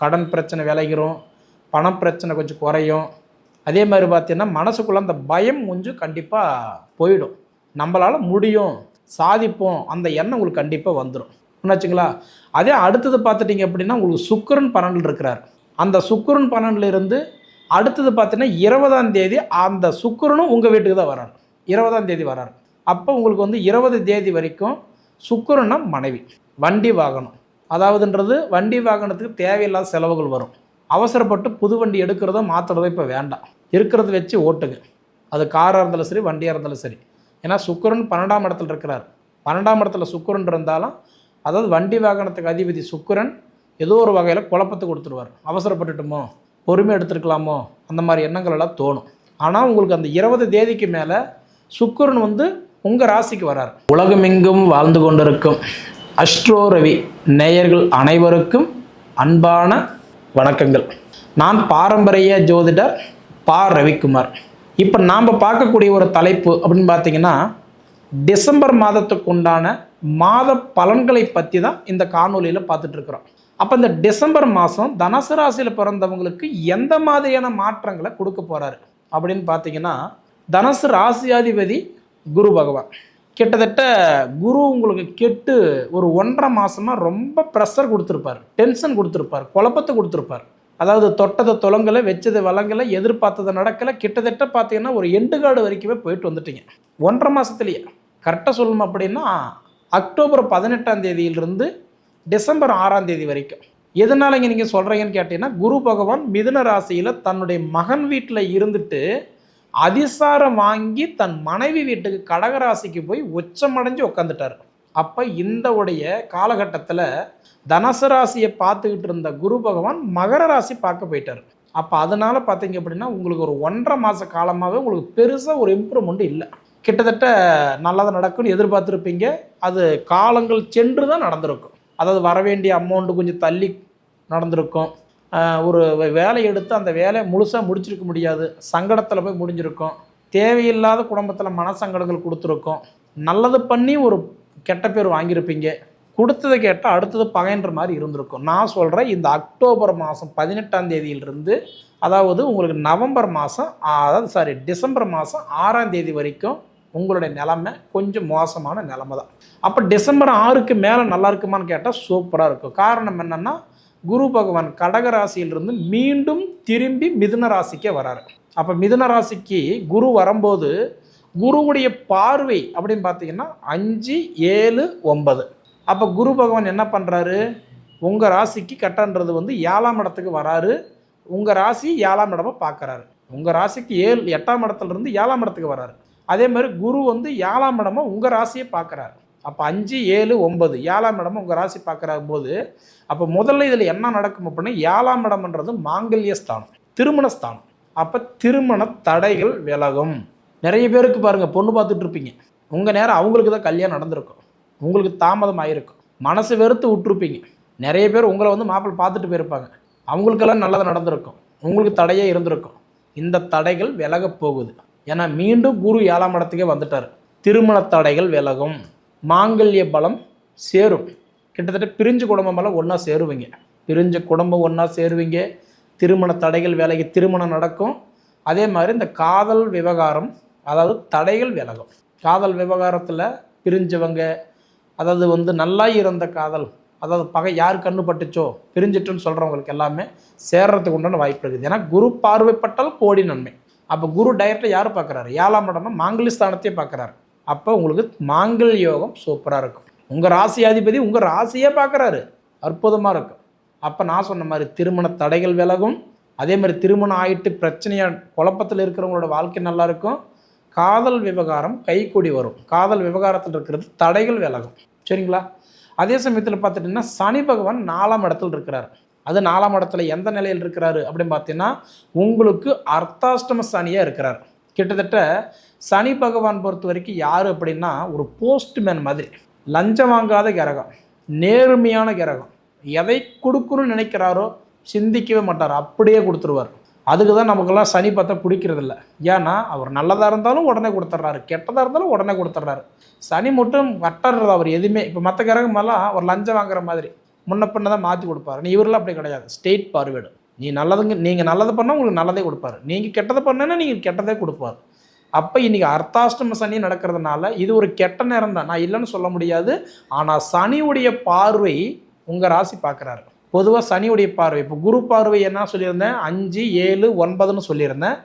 கடன் பிரச்சனை விளைகிறோம் பணம் பிரச்சனை கொஞ்சம் குறையும். அதே மாதிரி பார்த்திங்கன்னா மனசுக்குள்ளே அந்த பயம் கொஞ்சம் கண்டிப்பாக போயிடும். நம்மளால் முடியும் சாதிப்போம் அந்த எண்ணம் உங்களுக்கு கண்டிப்பாக வந்துடும் என்னாச்சுங்களா அதே அடுத்தது பார்த்துட்டிங்க அப்படின்னா உங்களுக்கு சுக்கரன் பன்னெண்டில் இருக்கிறார். அந்த சுக்கரன் பன்னெண்டுல இருந்து அடுத்தது பார்த்தீங்கன்னா இருபதாம் தேதி அந்த சுக்கரனும் உங்கள் வீட்டுக்கு தான் வரார். இருபதாம் தேதி வரார். அப்போ உங்களுக்கு வந்து இருபது தேதி வரைக்கும் சுக்கிரனா மனைவி. வண்டி வாகனம். அதாவதுன்றது வண்டி வாகனத்துக்கு தேவையில்லாத செலவுகள் வரும். அவசரப்பட்டு புது வண்டி எடுக்கிறதோ மாற்றுறதோ இப்போ வேண்டாம். இருக்கிறத வச்சு ஓட்டுங்க. அது காராக இருந்தாலும் சரி வண்டியாக இருந்தாலும் சரி. ஏன்னா சுக்கரன் பன்னெண்டாம் இடத்துல இருக்கிறார். பன்னெண்டாம் இடத்துல சுக்கரன் இருந்தாலும் அதாவது வண்டி வாகனத்துக்கு அதிபதி சுக்கரன் ஏதோ ஒரு வகையில் குழப்பத்தை கொடுத்துருவார். அவசரப்பட்டுட்டோமோ பொறுமை எடுத்துருக்கலாமோ அந்த மாதிரி எண்ணங்கள் எல்லாம் தோணும். ஆனால் உங்களுக்கு அந்த இருபது தேதிக்கு மேலே சுக்கரன் வந்து உங்கள் ராசிக்கு வரார். உலகமெங்கும் வாழ்ந்து கொண்டிருக்கும். அஸ்ட்ரோ ரவி நேயர்கள் அனைவருக்கும் அன்பான வணக்கங்கள். நான் பாரம்பரிய ஜோதிடர் பா. ரவிக்குமார். இப்போ நாம் பார்க்கக்கூடிய ஒரு தலைப்பு அப்படின்னு பார்த்தீங்கன்னா டிசம்பர் மாதத்துக்கு உண்டான மாத பலன்களை பற்றி தான் இந்த காணொலியில் பார்த்துட்ருக்குறோம் அப்போ இந்த டிசம்பர் மாதம் தனுசு ராசியில் பிறந்தவங்களுக்கு எந்த மாதிரியான மாற்றங்களை கொடுக்க போகிறாரு அப்படின்னு பார்த்தீங்கன்னா தனுசு ராசியாதிபதி குரு பகவான். கிட்டத்தட்ட குரு உங்களுக்கு கெட்டு ஒரு ஒன்றரை மாதமாக ரொம்ப ப்ரெஷர் கொடுத்துருப்பார். டென்ஷன் கொடுத்துருப்பார். குழப்பத்தை கொடுத்துருப்பார். அதாவது தொட்டதை தொலங்கலை வச்சதை வளங்கலை எதிர்பார்த்ததை நடக்கலை. கிட்டத்தட்ட பார்த்தீங்கன்னா ஒரு எண்டுகாடு வரைக்குமே போயிட்டு வந்துட்டீங்க. ஒன்றரை மாதத்துலேயே கரெக்டாக சொல்லணும் அப்படின்னா அக்டோபர் பதினெட்டாம் தேதியிலிருந்து டிசம்பர் ஆறாம் தேதி வரைக்கும். எதனால இங்கே நீங்கள் சொல்கிறீங்கன்னு கேட்டிங்கன்னா குரு பகவான் மிதுன ராசியில் தன்னுடைய மகன் வீட்டில் இருந்துட்டு அதிசாரம் வாங்கி தன் மனைவி வீட்டுக்கு கடகராசிக்கு போய் உச்சமடைஞ்சு உட்காந்துட்டார் அப்போ இந்த உடைய காலகட்டத்தில் தனுசு ராசியை பார்த்துக்கிட்டு இருந்த குரு பகவான் மகர ராசி பார்க்க போயிட்டார். அப்போ அதனால் பார்த்தீங்க அப்படின்னா உங்களுக்கு ஒரு ஒன்றரை மாத காலமாகவே உங்களுக்கு பெருசாக ஒரு இம்ப்ரூவ்மெண்ட் இல்லை. கிட்டத்தட்ட நல்லதாக நடக்கும்னு எதிர்பார்த்துருப்பீங்க. அது காலங்கள் சென்று தான் நடந்திருக்கும். அதாவது வரவேண்டிய அமௌண்ட்டு கொஞ்சம் தள்ளி நடந்திருக்கும். ஒரு வேலை எடுத்து அந்த வேலையை முழுசாக முடிச்சிருக்க முடியாது. சங்கடத்தில் போய் முடிஞ்சிருக்கும். தேவையில்லாத குடும்பத்தில் மனசங்கடங்கள் கொடுத்துருக்கோம். நல்லது பண்ணி ஒரு கெட்ட பேர் வாங்கியிருப்பீங்க. கொடுத்ததை கேட்டால் அடுத்தது பகைன்ற மாதிரி இருந்திருக்கும். நான் சொல்கிறேன் இந்த அக்டோபர் மாதம் பதினெட்டாம் தேதியிலிருந்து அதாவது உங்களுக்கு நவம்பர் மாதம் அதாவது சாரி டிசம்பர் மாதம் ஆறாம் தேதி வரைக்கும் உங்களுடைய நிலமை கொஞ்சம் மோசமான நிலமை தான் அப்போ டிசம்பர் ஆறுக்கு மேலே நல்லா இருக்குமான்னு கேட்டால் சூப்பராக இருக்கும். காரணம் என்னென்னா குரு பகவான் கடக ராசியிலிருந்து மீண்டும் திரும்பி மிதுன ராசிக்கே வராரு. அப்போ மிதுன ராசிக்கு குரு வரும்போது குருவுடைய பார்வை அப்படின்னு பார்த்தீங்கன்னா அஞ்சு ஏழு ஒன்பது. அப்போ குரு பகவான் என்ன பண்ணுறாரு உங்கள் ராசிக்கு கட்டன்றது வந்து ஏழாம் இடத்துக்கு வராரு. உங்கள் ராசி ஏழாம் இடமா பார்க்குறாரு உங்கள் ராசிக்கு ஏழு எட்டாம் இடத்துலருந்து ஏழாம் இடத்துக்கு வராரு. அதே மாதிரி குரு வந்து ஏழாம் இடமா உங்கள் ராசியை பார்க்குறாரு அப்போ அஞ்சு ஏழு ஒன்பது. ஏழாம் இடமா உங்கள் ராசி பார்க்குற போது அப்போ முதல்ல இதில் என்ன நடக்கும் அப்படின்னா ஏழாம் இடம்ன்றது மாங்கல்ய ஸ்தானம் திருமண ஸ்தானம். அப்போ திருமண தடைகள் விலகும். நிறைய பேருக்கு பாருங்கள் பொண்ணு பார்த்துட்டு இருப்பீங்க. உங்கள் நேரம் அவங்களுக்கு தான் கல்யாணம் நடந்திருக்கும். உங்களுக்கு தாமதம் ஆகிருக்கும் மனசு வெறுத்து விட்டுருப்பீங்க. நிறைய பேர் உங்களை வந்து மாப்பிள்ளை பார்த்துட்டு போயிருப்பாங்க. அவங்களுக்கெல்லாம் நல்லது நடந்திருக்கும். உங்களுக்கு தடையே இருந்திருக்கும். இந்த தடைகள் விலகப் போகுது. ஏன்னா மீண்டும் குரு ஏழாம் இடத்துக்கே வந்துட்டார். திருமண தடைகள் விலகும். மாங்கல்ய பலம் சேரும். கிட்டத்தட்ட பிரிஞ்சு குடும்பம் எல்லாம் ஒன்றா சேருவீங்க. பிரிஞ்ச குடும்பம் ஒன்றா சேருவீங்க. திருமண தடைகள் வேலைக்கு திருமணம் நடக்கும். அதே மாதிரி இந்த காதல் விவகாரம் அதாவது தடைகள் விலகும். காதல் விவகாரத்தில் பிரிஞ்சவங்க அதாவது வந்து நல்லா இருந்த காதல் அதாவது பகை யார் கண்ணு பட்டுச்சோ பிரிஞ்சிட்டுன்னு சொல்கிறவங்களுக்கு எல்லாமே சேர்றதுக்கு உண்டான வாய்ப்பு இருக்குது. ஏன்னா குரு பார்வைப்பட்டால் கோடி நன்மை. அப்போ குரு டைரக்டாக யார் பார்க்குறாரு? ஏழாம் இடம்னா மாங்கலி ஸ்தானத்தையே பார்க்குறாரு. அப்போ உங்களுக்கு மாங்கல் யோகம் சூப்பராக இருக்கும். உங்கள் ராசியாதிபதி உங்கள் ராசியே பார்க்குறாரு அற்புதமாக இருக்கும். அப்போ நான் சொன்ன மாதிரி திருமண தடைகள் விலகும். அதே மாதிரி திருமணம் ஆகிட்டு பிரச்சனையாக குழப்பத்தில் இருக்கிறவங்களோட வாழ்க்கை நல்லாயிருக்கும் காதல் விவகாரம் கைக்கூடி வரும். காதல் விவகாரத்தில் இருக்கிறது தடைகள் விலகும். சரிங்களா? அதே சமயத்தில் பார்த்துட்டிங்கன்னா சனி பகவான் நாலாம் இடத்துல இருக்கிறார். அது நாலாம் இடத்துல எந்த நிலையில் இருக்கிறாரு அப்படின்னு பார்த்தீங்கன்னா உங்களுக்கு அர்த்தாஷ்டம சனியாக இருக்கிறார். கிட்டத்தட்ட சனி பகவான் பொறுத்த வரைக்கும் யார் அப்படின்னா ஒரு போஸ்ட்மேன் மாதிரி. லஞ்சம் வாங்காத கிரகம். நேர்மையான கிரகம். எதை கொடுக்கணும்னு நினைக்கிறாரோ சிந்திக்கவே மாட்டார். அப்படியே கொடுத்துருவார். அதுக்கு தான் நமக்கெல்லாம் சனி பார்த்தா பிடிக்கிறதில்ல. ஏன்னா அவர் நல்லதாக இருந்தாலும் உடனே கொடுத்துட்றாரு கெட்டதாக இருந்தாலும் உடனே கொடுத்துட்றாரு சனி மட்டும் வட்டறது அவர் எதுவுமே. இப்போ மற்ற கிரகமெல்லாம் அவர் லஞ்சம் வாங்குற மாதிரி. முன்ன பின்ன தான் மாற்றி கொடுப்பாரு. நீ இவரெல்லாம் அப்படி கிடையாது. ஸ்டேட் பார்வேடு நீ நல்லதுங்க நீங்கள் நல்லது பண்ணால் உங்களுக்கு நல்லதே கொடுப்பாரு. நீங்கள் கெட்டதை பண்ணேன்னா நீங்கள் கெட்டதே கொடுப்பாரு. அப்போ இன்னைக்கு அர்த்தாஷ்டம சனி நடக்கிறதுனால இது ஒரு கெட்ட நேரம் தான் நான் இல்லைன்னு சொல்ல முடியாது. ஆனால் சனியுடைய பார்வை உங்கள் ராசி பார்க்குறாரு. பொதுவாக சனியுடைய பார்வை. இப்போ குரு பார்வை என்ன சொல்லியிருந்தேன்? அஞ்சு ஏழு ஒன்பதுன்னு சொல்லியிருந்தேன்.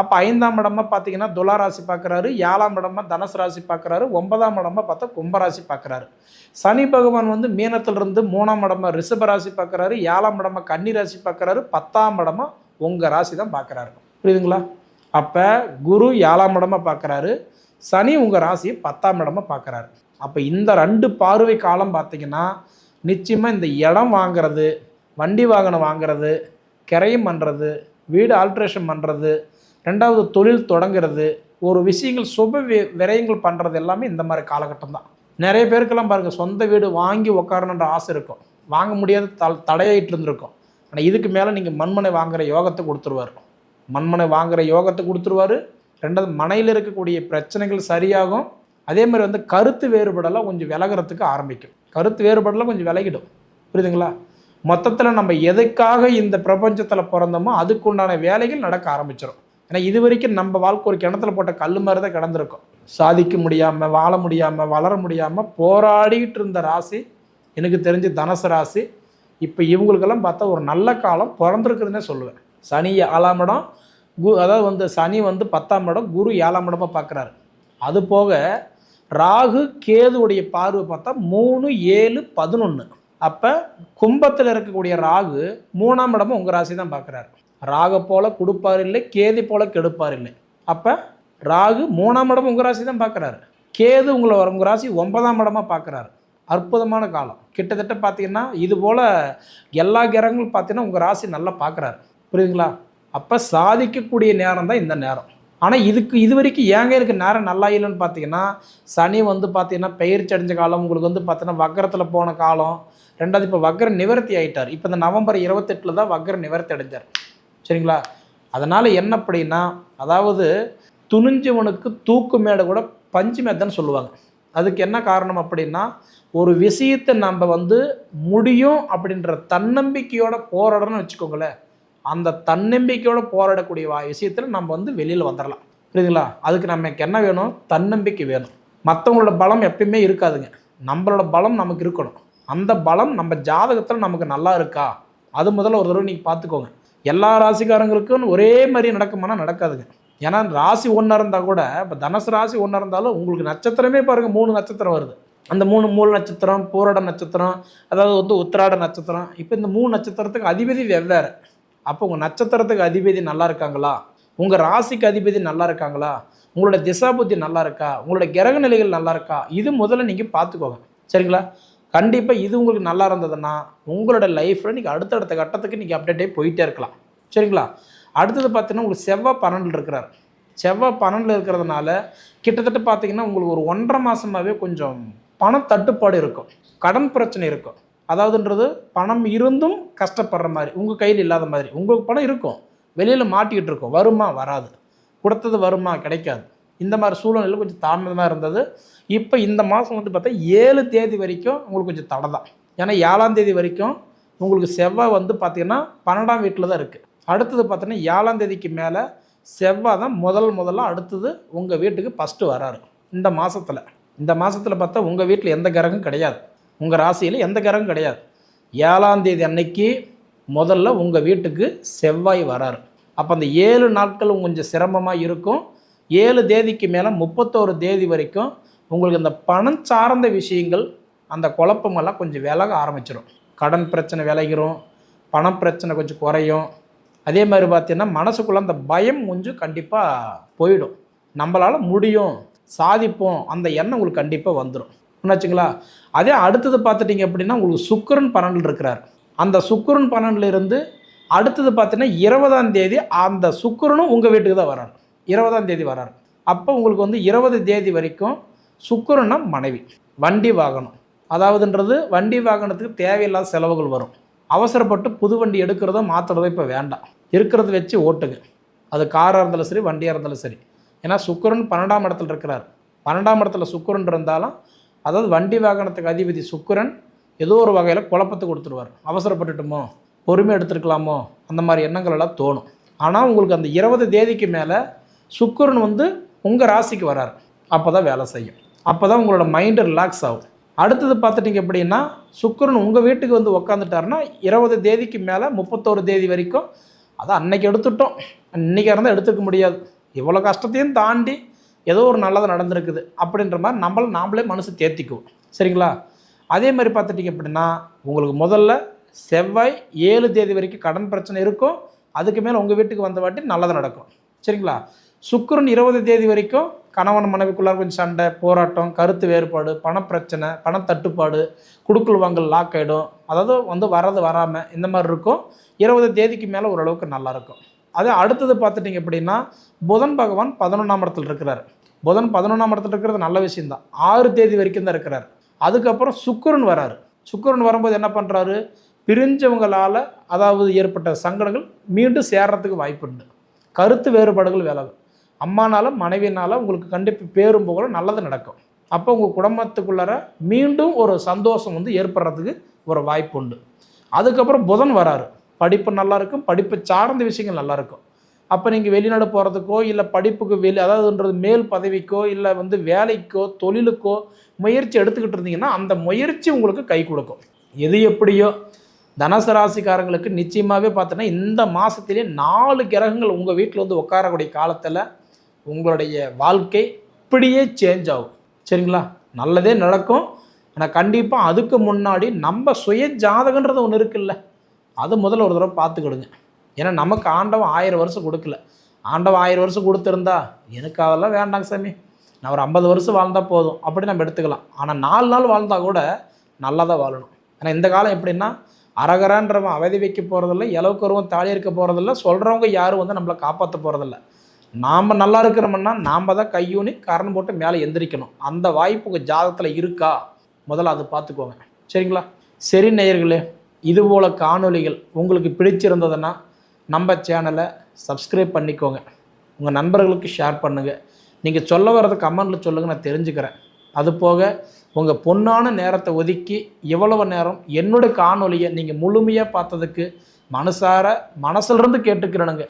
அப்போ ஐந்தாம் இடமா பார்த்தீங்கன்னா துலா ராசி பார்க்குறாரு. ஏழாம் இடமா தனுசு ராசி பார்க்குறாரு. ஒன்பதாம் இடமா பார்த்தா கும்பராசி பார்க்குறாரு. சனி பகவான் வந்து மீனத்திலிருந்து மூணாம் இடமா ரிஷப ராசி பார்க்குறாரு. ஏழாம் இடமா கன்னி ராசி பார்க்குறாரு. பத்தாம் இடமா உங்கள் ராசி தான் பார்க்குறாரு. புரியுதுங்களா? அப்போ குரு ஏழாம் இடமா பார்க்குறாரு சனி உங்கள் ராசியை பத்தாம் இடமா பார்க்குறாரு அப்போ இந்த ரெண்டு பார்வை காலம் பார்த்தீங்கன்னா நிச்சயமாக இந்த இடம் வாங்குறது வண்டி வாகனம் வாங்குறது கிரையம் பண்ணுறது வீடு ஆல்ட்ரேஷன் பண்ணுறது ரெண்டாவது தொழில் தொடங்குறது ஒரு விஷயங்கள் சுப வி- விரயங்கள் பண்ணுறது எல்லாமே இந்த மாதிரி காலகட்டம் தான் நிறைய பேருக்கெல்லாம் பாருங்கள் சொந்த வீடு வாங்கி உட்காரணுன்ற ஆசை இருக்கும். வாங்க முடியாத த தடையாயிட்டு இருந்திருக்கும். ஆனால் இதுக்கு மேலே நீங்கள் மண்மனை வாங்குகிற யோகத்தை கொடுத்துருவார். மண்மனை வாங்குகிற யோகத்தை கொடுத்துருவாரு. ரெண்டாவது மனையில் இருக்கக்கூடிய பிரச்சனைகள் சரியாகும். அதே மாதிரி வந்து கருத்து வேறுபாடெல்லாம் கொஞ்சம் விலகிறதுக்கு ஆரம்பிக்கும். கருத்து வேறுபாடெல்லாம் கொஞ்சம் விலகிடும். புரியுதுங்களா? மொத்தத்தில் நம்ம எதுக்காக இந்த பிரபஞ்சத்தில் பிறந்தோமோ அதுக்குண்டான வேலைகள் நடக்க ஆரம்பிச்சிடும் ஏன்னா இது வரைக்கும் நம்ம வாழ்க்கை ஒரு கிணத்துல போட்ட கல் மாதிரி தான் கிடந்திருக்கும். சாதிக்க முடியாமல் வாழ முடியாமல் வளர முடியாமல் போராடிட்டு இருந்த ராசி எனக்கு தெரிஞ்சு தனுசு ராசி இப்போ இவங்களுக்கெல்லாம் பார்த்தா ஒரு நல்ல காலம் பிறந்திருக்குதுன்னே சொல்லுவேன். சனி ஏழாம் இடம் கு அதாவது வந்து சனி வந்து பத்தாம் இடம் குரு ஏழாம் இடமாக பார்க்குறாரு. அது போக ராகு கேதுவுடைய பார்வை பார்த்தா மூணு ஏழு பதினொன்று அப்போ கும்பத்தில் இருக்கக்கூடிய ராகு மூணாம் இடமும் உங்கள் ராசி தான் பார்க்குறாரு. ராகு போல கொடுப்பார் இல்லை கேதி போல கெடுப்பார் இல்லை அப்போ ராகு மூணாம் இடம் உங்கள் ராசி தான் பார்க்குறாரு. கேது உங்களை உங்கள் ராசி ஒன்பதாம் இடமாக பார்க்குறாரு. அற்புதமான காலம். கிட்டத்தட்ட பார்த்தீங்கன்னா இது போல் எல்லா கிரகங்களும் பார்த்தீங்கன்னா உங்கள் ராசி நல்லா பார்க்குறாரு. புரியுதுங்களா? அப்போ சாதிக்கக்கூடிய நேரம் தான் இந்த நேரம். ஆனால் இதுக்கு இது வரைக்கும் ஏங்க இருக்குது நேரம் நல்லா இல்லைன்னு பார்த்தீங்கன்னா சனி வந்து பார்த்தீங்கன்னா பெயர்ச்சி அடைஞ்ச காலம் உங்களுக்கு வந்து பார்த்தீங்கன்னா வக்கரத்தில் போன காலம் ரெண்டாவது இப்போ வக்கர நிவர்த்தி ஆயிட்டார். இப்போ இந்த நவம்பர் இருபத்தெட்டில் தான் வக்கர நிவர்த்தி அடைஞ்சார். சரிங்களா? அதனால் என்ன அப்படின்னா அதாவது துணிஞ்சவனுக்கு தூக்கு மேடை கூட பஞ்சு மேதன்னு சொல்லுவாங்க. அதுக்கு என்ன காரணம் அப்படின்னா ஒரு விஷயத்தை நம்ம வந்து முடியும் அப்படின்ற தன்னம்பிக்கையோட போராடணும்னு வச்சுக்கோங்களேன். அந்த தன்னம்பிக்கையோட போராடக்கூடிய வா விஷயத்தில் நம்ம வந்து வெளியில் வந்துடலாம் புரியுதுங்களா? அதுக்கு நமக்கு என்ன வேணும்? தன்னம்பிக்கை வேணும். மற்றவங்களோட பலம் எப்பயுமே இருக்காதுங்க. நம்மளோட பலம் நமக்கு இருக்கணும். அந்த பலம் நம்ம ஜாதகத்தில் நமக்கு நல்லா இருக்கா? அது முதல்ல ஒரு தடவை நீங்கள் பார்த்துக்கோங்க. எல்லா ராசிக்காரங்களுக்கும் ஒரே மாதிரி நடக்குமானா நடக்காதுங்க. ஏன்னா ராசி ஒன்றா இருந்தால் கூட இப்போ தனுசு ராசி ஒன்றா இருந்தாலும் உங்களுக்கு நட்சத்திரமே பாருங்கள் மூணு நட்சத்திரம் வருது. அந்த மூணு மூல நட்சத்திரம் பூரட நட்சத்திரம் அதாவது வந்து உத்திராட நட்சத்திரம் இப்போ இந்த மூணு நட்சத்திரத்துக்கு அதிபதி வெவ்வேறு. அப்போ உங்கள் நட்சத்திரத்துக்கு அதிபதி நல்லா இருக்காங்களா? உங்கள் ராசிக்கு அதிபதி நல்லா இருக்காங்களா? உங்களோட திசாபுத்தி நல்லா இருக்கா? உங்களோட கிரக நிலைகள் நல்லா இருக்கா? இது முதல்ல நீங்கள் பார்த்துக்கோங்க. சரிங்களா? கண்டிப்பாக இது உங்களுக்கு நல்லா இருந்ததுன்னா உங்களோட லைஃப்பில் நீங்கள் அடுத்தடுத்த கட்டத்துக்கு நீங்கள் அப்டேட்டே போயிட்டே இருக்கலாம். சரிங்களா? அடுத்தது பார்த்தீங்கன்னா உங்களுக்கு செவ்வாய் பன்னெண்டில் இருக்கிறார். செவ்வாய் பன்னெண்டில் இருக்கிறதுனால கிட்டத்தட்ட பார்த்தீங்கன்னா உங்களுக்கு ஒரு ஒன்றரை மாதமாகவே கொஞ்சம் பண தட்டுப்பாடு இருக்கும். கடன் பிரச்சனை இருக்கும். அதாவதுன்றது பணம் இருந்தும் கஷ்டப்படுற மாதிரி உங்கள் கையில் இல்லாத மாதிரி. உங்களுக்கு பணம் இருக்கும். வெளியில் மாட்டிக்கிட்டு இருக்கும். வருமா? வராது. கொடுத்தது வருமா? கிடைக்காது. இந்த மாதிரி சூழ்நிலையில் கொஞ்சம் தாமதமாக இருந்தது. இப்போ இந்த மாதம் வந்து பார்த்தா ஏழு தேதி வரைக்கும் உங்களுக்கு கொஞ்சம் தடை தான். ஏன்னா ஏழாம் தேதி வரைக்கும் உங்களுக்கு செவ்வாய் வந்து பார்த்திங்கன்னா பன்னெண்டாம் வீட்டில் தான் இருக்குது அடுத்தது பார்த்தீங்கன்னா ஏழாம் தேதிக்கு மேலே செவ்வாய் தான் முதல் முதல்ல அடுத்தது உங்கள் வீட்டுக்கு ஃபஸ்ட்டு வராரு. இந்த மாதத்தில் இந்த மாதத்தில் பார்த்தா உங்கள் வீட்டில் எந்த கிரகம் கிடையாது. உங்கள் ராசியில் எந்த கிரகம் கிடையாது. ஏழாம் தேதி அன்னைக்கு முதல்ல உங்கள் வீட்டுக்கு செவ்வாய் வராரு. அப்போ அந்த ஏழு நாட்கள் கொஞ்சம் சிரமமாக இருக்கும். ஏழு தேதிக்கு மேலே முப்பத்தோரு தேதி வரைக்கும் உங்களுக்கு இந்த பணம் சார்ந்த விஷயங்கள் அந்த குழப்பமெல்லாம் கொஞ்சம் விலக ஆரம்பிச்சிடும் கடன் பிரச்சனை விலகிரும். பணம் பிரச்சனை கொஞ்சம் குறையும். அதே மாதிரி பார்த்தீங்கன்னா மனசுக்குள்ள அந்த பயம் கொஞ்சம் கண்டிப்பாக போயிடும். நம்மளால் முடியும். சாதிப்போம். அந்த எண்ணம் உங்களுக்கு கண்டிப்பாக வந்துடும் என்னாச்சுங்களா அதே அடுத்தது பார்த்துட்டிங்க அப்படின்னா உங்களுக்கு சுக்கரன் பன்னெண்டில் இருக்கிறார். அந்த சுக்கரன் பன்னெண்டுலேருந்து அடுத்தது பார்த்தீங்கன்னா இருபதாம் தேதி அந்த சுக்கரனும் உங்கள் வீட்டுக்கு தான் வரார். இருபதாம் தேதி வரார். அப்போ உங்களுக்கு வந்து இருபது தேதி வரைக்கும் சுக்கரனா மனைவி. வண்டி வாகனம். அதாவதுன்றது வண்டி வாகனத்துக்கு தேவையில்லாத செலவுகள் வரும். அவசரப்பட்டு புது வண்டி எடுக்கிறதோ மாற்றுறதோ இப்போ வேண்டாம். இருக்கிறத வச்சு ஓட்டுங்க. அது காராக இருந்தாலும் சரி வண்டியாக இருந்தாலும் சரி. ஏன்னா சுக்கரன் பன்னெண்டாம் இடத்துல இருக்கிறார். பன்னெண்டாம் இடத்துல சுக்கரன் இருந்தாலும் அதாவது வண்டி வாகனத்துக்கு அதிபதி சுக்கரன் ஏதோ ஒரு வகையில் குழப்பத்தை கொடுத்துருவார் அவசரப்பட்டுட்டோமோ? பொறுமை எடுத்துருக்கலாமோ? அந்த மாதிரி எண்ணங்கள் எல்லாம் தோணும். ஆனால் உங்களுக்கு அந்த இருபது தேதிக்கு மேலே சுக்கரன் வந்து உங்கள் ராசிக்கு வரார். அப்போ தான் வேலை செய்யும். அப்போ தான் உங்களோட மைண்டு ரிலாக்ஸ் ஆகும். அடுத்தது பார்த்துட்டிங்க எப்படின்னா சுக்கரன் உங்கள் வீட்டுக்கு வந்து உக்காந்துட்டாருன்னா இருபது தேதிக்கு மேலே முப்பத்தோரு தேதி வரைக்கும் அதை அன்னைக்கு எடுத்துட்டோம். இன்னைக்கு இருந்தால் எடுத்துக்க முடியாது. இவ்வளோ கஷ்டத்தையும் தாண்டி ஏதோ ஒரு நல்லது நடந்திருக்குது அப்படின்ற மாதிரி நம்மள நாமளே மனசு தேர்த்திக்குவோம் சரிங்களா? அதே மாதிரி பார்த்துட்டிங்க அப்படின்னா உங்களுக்கு முதல்ல செவ்வாய் ஏழு தேதி வரைக்கும் கடன் பிரச்சனை இருக்கும். அதுக்கு மேலே உங்கள் வீட்டுக்கு வந்த வாட்டி நல்லது நடக்கும். சரிங்களா? சுக்கிரன் இருபது தேதி வரைக்கும் கணவன் மனைவிக்குள்ளார் கொஞ்சம் சண்டை போராட்டம் கருத்து வேறுபாடு பணப்பிரச்சனை பணத்தட்டுப்பாடு குடுக்கல் வாங்கல் லாக் ஆகிடும் அதாவது வந்து வர்றது வராமல் இந்த மாதிரி இருக்கும். இருபது தேதிக்கு மேலே ஓரளவுக்கு நல்லாயிருக்கும் அதே அடுத்தது பார்த்துட்டிங்க அப்படின்னா புதன் பகவான் பதினொன்றாம் இடத்துல இருக்கிறார். புதன் பதினொன்றாம் இடத்துல இருக்கிறது நல்ல விஷயம்தான். ஆறு தேதி வரைக்கும் தான் இருக்கிறார். அதுக்கப்புறம் சுக்கரன் வராரு. சுக்கரன் வரும்போது என்ன பண்ணுறாரு பிரிஞ்சவங்களால் அதாவது ஏற்பட்ட சங்கடங்கள் மீண்டும் சேர்றதுக்கு வாய்ப்பு உண்டு. கருத்து வேறுபாடுகள் விலகும் அம்மானால மனைவினால உங்களுக்கு கண்டிப்பாக பேரும் புகழும் நல்லது நடக்கும். அப்போ உங்கள் குடும்பத்துக்குள்ளார மீண்டும் ஒரு சந்தோஷம் வந்து ஏற்படுறதுக்கு ஒரு வாய்ப்பு உண்டு. அதுக்கப்புறம் புதன் வராரு. படிப்பு நல்லா இருக்கும் படிப்பு சார்ந்த விஷயங்கள் நல்லா இருக்கும் அப்போ நீங்கள் வெளிநாடு போகிறதுக்கோ இல்லை படிப்புக்கு வெளி அதாவதுன்றது மேல் பதவிக்கோ இல்லை வந்து வேலைக்கோ தொழிலுக்கோ முயற்சி எடுத்துக்கிட்டு இருந்தீங்கன்னா அந்த முயற்சி உங்களுக்கு கை கொடுக்கும். எது எப்படியோ தனுசு ராசிக்காரங்களுக்கு நிச்சயமாகவே பார்த்தோன்னா இந்த மாதத்திலே நாலு கிரகங்கள் உங்கள் வீட்டில் வந்து உட்காரக்கூடிய காலத்தில் உங்களுடைய வாழ்க்கை இப்படியே சேஞ்ச் ஆகும். சரிங்களா? நல்லதே நடக்கும். ஆனால் கண்டிப்பாக அதுக்கு முன்னாடி நம்ம சுய ஜாதகன்றது ஒன்று இருக்குல்ல. அது முதல்ல ஒரு தடவை பார்த்துக்கிடுங்க. ஏன்னா நமக்கு ஆண்டவன் ஆயிரம் வருஷம் கொடுக்கல. ஆண்டவன் ஆயிரம் வருஷம் கொடுத்துருந்தா எனக்கு அதெல்லாம் வேண்டாங்க சாமி. நான் ஒரு ஐம்பது வருஷம் வாழ்ந்தால் போதும். அப்படி நம்ம எடுத்துக்கலாம். ஆனால் நாலு நாள் வாழ்ந்தால் கூட நல்லா தான் வாழணும். ஏன்னா இந்த காலம் எப்படின்னா அரகரான்றவன் அவதி வைக்க போகிறதில்ல இலவுக்கருவம் தாலி இருக்க போகிறதில்ல சொல்கிறவங்க யாரும் வந்து நம்மளை காப்பாற்ற போகிறதில்ல நாம் நல்லா இருக்கிறோம்னா நாம் தான் கையூனி கரண் போட்டு மேலே எந்திரிக்கணும். அந்த வாய்ப்பு உங்கள் ஜாதகத்தில் இருக்கா? முதல்ல அதை பார்த்துக்கோங்க. சரிங்களா? சரி நேயர்களே இதுபோல் காணொளிகள் உங்களுக்கு பிடிச்சிருந்ததுன்னா நம்ம சேனலை சப்ஸ்கிரைப் பண்ணிக்கோங்க. உங்கள் நண்பர்களுக்கு ஷேர் பண்ணுங்கள் நீங்கள் சொல்ல வர்றது கமெண்டில் சொல்லுங்கள் நான் தெரிஞ்சுக்கிறேன். அது போக உங்கள் பொன்னான நேரத்தை ஒதுக்கி இவ்வளவு நேரம் என்னோட காணொலியை நீங்கள் முழுமையாக பார்த்ததுக்கு மனசார மனசிலிருந்து கேட்டுக்கிறேனுங்க.